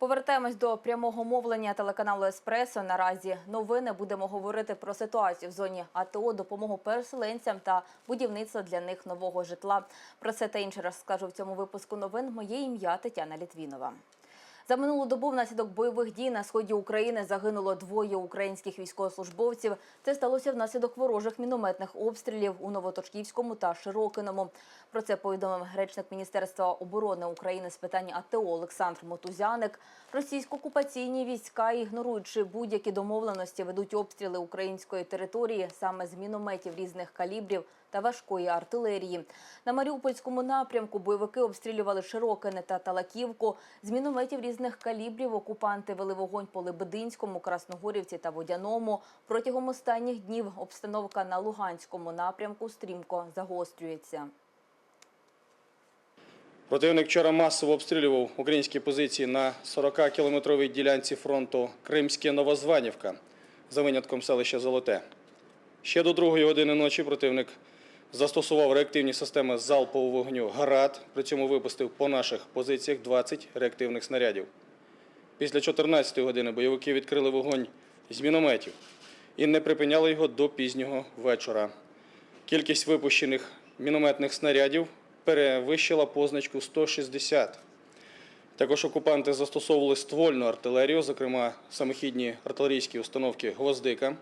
Повертаємось до прямого мовлення телеканалу Еспресо. Наразі новини будемо говорити про ситуацію в зоні АТО, допомогу переселенцям та будівництво для них нового житла. Про це та інше розкажу в цьому випуску новин. Моє ім'я Тетяна Літвінова. За минулу добу внаслідок бойових дій на сході України загинуло двоє українських військовослужбовців. Це сталося внаслідок ворожих мінометних обстрілів у Новоточківському та Широкиному. Про це повідомив речник Міністерства оборони України з питань АТО Олександр Мотузяник. Російсько-окупаційні війська, ігноруючи будь-які домовленості, ведуть обстріли української території саме з мінометів різних калібрів та важкої артилерії. На Маріупольському напрямку бойовики обстрілювали Широкине та Талаківку. З мінометів різних калібрів окупанти вели вогонь по Лебединському, Красногорівці та Водяному. Протягом останніх днів обстановка на Луганському напрямку стрімко загострюється. Противник вчора масово обстрілював українські позиції на 40-кілометровій ділянці фронту Кримське Новозванівка за винятком селища Золоте. Ще до другої години ночі противник застосував реактивні системи залпового вогню «Град», при цьому випустив по наших позиціях 20 реактивних снарядів. Після 14-ї години бойовики відкрили вогонь з мінометів і не припиняли його до пізнього вечора. Кількість випущених мінометних снарядів перевищила позначку 160. Також окупанти застосовували ствольну артилерію, зокрема самохідні артилерійські установки «Гвоздика».